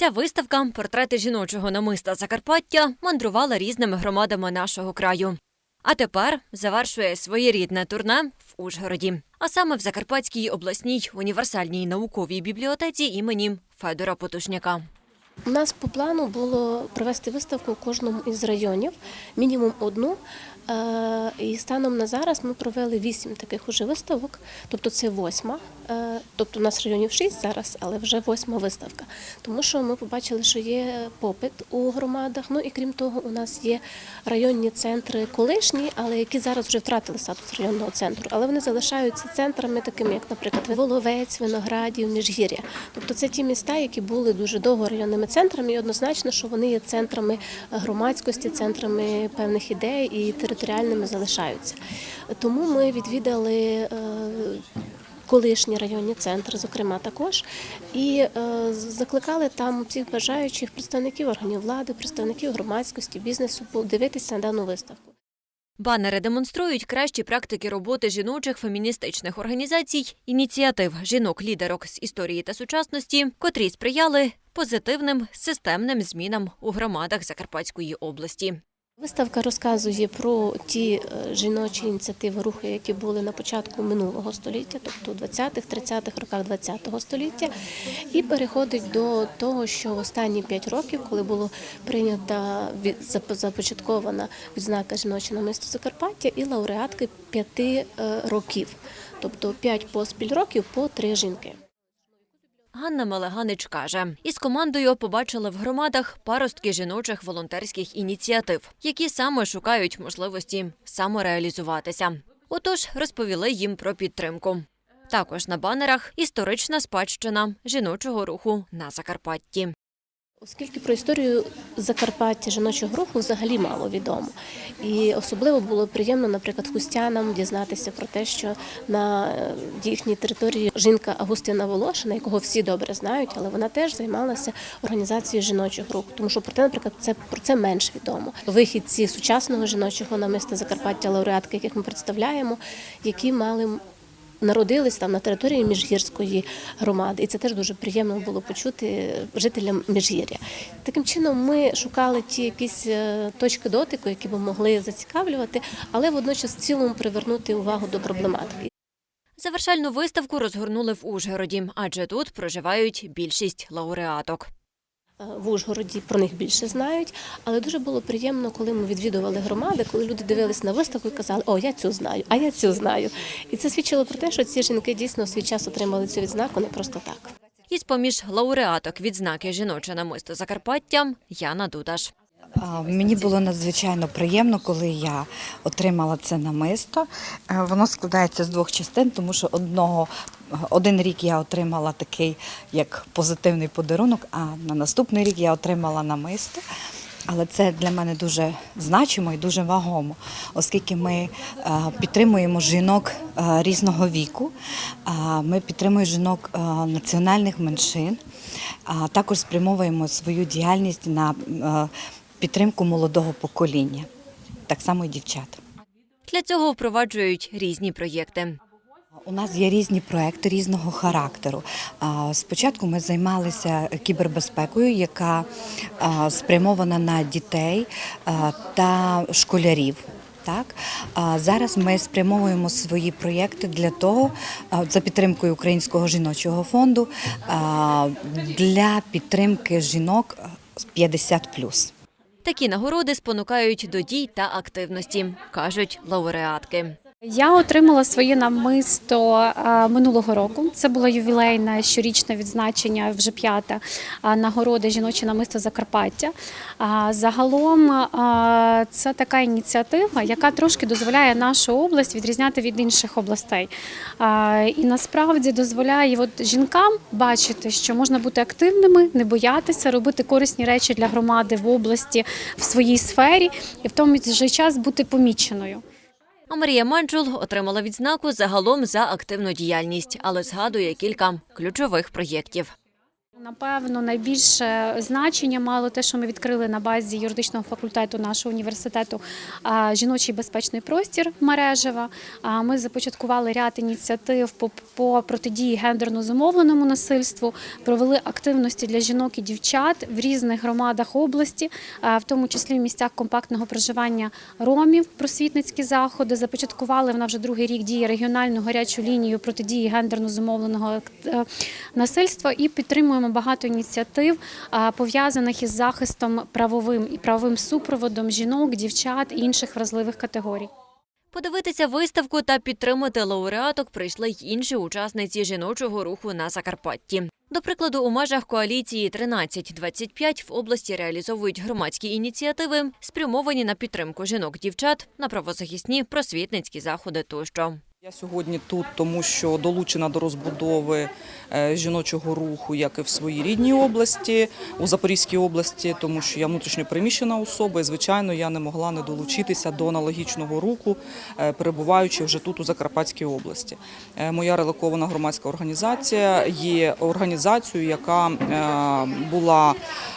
Ця виставка портрети жіночого намиста Закарпаття мандрувала різними громадами нашого краю. А тепер завершує своєрідне турне в Ужгороді, а саме в Закарпатській обласній універсальній науковій бібліотеці імені Федора Потушняка. У нас по плану було провести виставку у кожному із районів, мінімум одну. Е, І станом на зараз ми провели вісім таких уже виставок, тобто це восьма. Е, Тобто у нас районів шість зараз, але вже восьма виставка. Тому що ми побачили, що є попит у громадах. Ну і крім того, у нас є районні центри колишні, але які зараз вже втратили статус районного центру. Але вони залишаються центрами, такими як, наприклад, Воловець, Виноградів, Міжгір'я. Тобто це ті міста, які були дуже довго районними центрами, і однозначно, що вони є центрами громадськості, центрами певних ідей і територіальними залишаються. Тому ми відвідали. е, Колишні районні центри, зокрема, також, і е, закликали там всіх бажаючих представників органів влади, представників громадськості, бізнесу подивитися на дану виставку. Банери демонструють кращі практики роботи жіночих феміністичних організацій, ініціатив жінок-лідерок з історії та сучасності, котрі сприяли позитивним системним змінам у громадах Закарпатської області. Виставка розказує про ті е, жіночі ініціативи, рухи, які були на початку минулого століття, тобто у 20-х, 30-х роках 20-го століття, і переходить до того, що останні 5 років, коли було прийнята започаткована відзнака жіноче намисто Закарпаття і лауреатки 5 років, тобто 5 поспіль років по 3 жінки. Ганна Малеганич каже, із командою побачили в громадах паростки жіночих волонтерських ініціатив, які саме шукають можливості самореалізуватися. Отож, розповіли їм про підтримку. Також на банерах історична спадщина жіночого руху на Закарпатті. Оскільки про історію Закарпаття жіночого руху взагалі мало відомо. І особливо було приємно, наприклад, хустянам дізнатися про те, що на е, їхній території жінка Агустина Волошина, якого всі добре знають, але вона теж займалася організацією жіночого руху. Тому що про те, наприклад, це про це менш відомо. Вихідці сучасного жіночого намиста Закарпаття, лауреатки, яких ми представляємо, які мали народились там на території Міжгірської громади, і це теж дуже приємно було почути жителям Міжгір'я. Таким чином, ми шукали ті якісь е, точки дотику, які б могли зацікавлювати, але водночас в цілому привернути увагу до проблематики. Завершальну виставку розгорнули в Ужгороді, адже тут проживають більшість лауреаток. Е, В Ужгороді про них більше знають, але дуже було приємно, коли ми відвідували громади, коли люди дивились на виставку і казали, о, я цю знаю, а я цю знаю. І це свідчило про те, що ці жінки дійсно свій час отримали цю відзнаку не просто так. Із поміж лауреаток відзнаки жіноче намисто Закарпаття Яна Дудаш. Мені було надзвичайно приємно, коли я отримала це намисто. Е, Воно складається з двох частин, тому що одного один рік я отримала такий як позитивний подарунок, а на наступний рік я отримала намисто. Але це для мене дуже значимо і дуже вагомо, оскільки ми е, підтримуємо жінок е, різного віку, ми підтримуємо жінок е, національних меншин, а також спрямовуємо свою діяльність на підтримку молодого покоління, так само і дівчат. Для цього впроваджують різні проєкти. У нас є різні проекти різного характеру. Спочатку ми займалися кібербезпекою, яка спрямована на дітей та школярів. Так зараз ми спрямовуємо свої проєкти для того, за підтримкою Українського жіночого фонду для підтримки жінок 50+. Такі нагороди спонукають до дій та активності, кажуть лауреатки. Я отримала своє намисто минулого року. Це було ювілейне щорічне відзначення, вже п'ята е, нагорода жіноче намисто Закарпаття. Загалом це така ініціатива, яка трошки дозволяє нашу область відрізняти від інших областей. І насправді дозволяє от жінкам бачити, що можна бути активними, не боятися, робити корисні речі для громади в області в своїй сфері і в тому же час бути поміченою. А Марія Манджул отримала відзнаку загалом за активну діяльність, але згадує кілька ключових проєктів. Напевно, найбільше значення мало те, що ми відкрили на базі юридичного факультету нашого університету жіночий безпечний простір мережева. Ми започаткували ряд ініціатив по, протидії гендерно зумовленому насильству, провели активності для жінок і дівчат в різних громадах області, в тому числі в місцях компактного проживання ромів, просвітницькі заходи. Започаткували вона вже другий рік діє регіональну гарячу лінію протидії гендерно зумовленого е, насильства і підтримуємо багато ініціатив, пов'язаних із захистом правовим і правовим супроводом жінок, дівчат і інших вразливих категорій. Подивитися виставку та підтримати лауреаток прийшли й інші учасниці жіночого руху на Закарпатті. До прикладу, у межах коаліції 1325 в області реалізовують громадські ініціативи, спрямовані на підтримку жінок-дівчат, на правозахисні просвітницькі заходи тощо. Я сьогодні тут, тому що долучена до розбудови е, жіночого руху, як і в своїй рідній області, у Запорізькій області, тому що я внутрішньо переміщена особа, і звичайно, я не могла не долучитися до аналогічного руху, е, перебуваючи вже тут у Закарпатській області. Е, Моя релокована громадська організація є організацією, яка була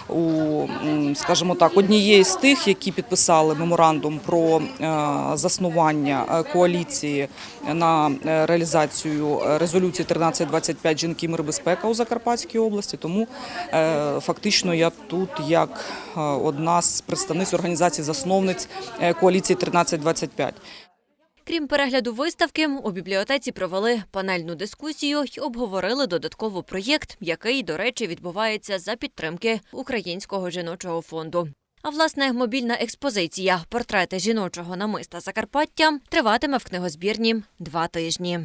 у, скажімо так, однією з тих, які підписали меморандум про заснування коаліції на е, реалізацію е, резолюції 1325 жінки мир безпека у Закарпатській області. Тому е, фактично я тут як одна з представниць організації засновниць коаліції 1325. Крім перегляду виставки, у бібліотеці провели панельну дискусію й обговорили додатково проєкт, який, до речі, відбувається за підтримки Українського жіночого фонду. А власне, мобільна експозиція Портрети жіночого намиста Закарпаття триватиме в книгозбірні два тижні.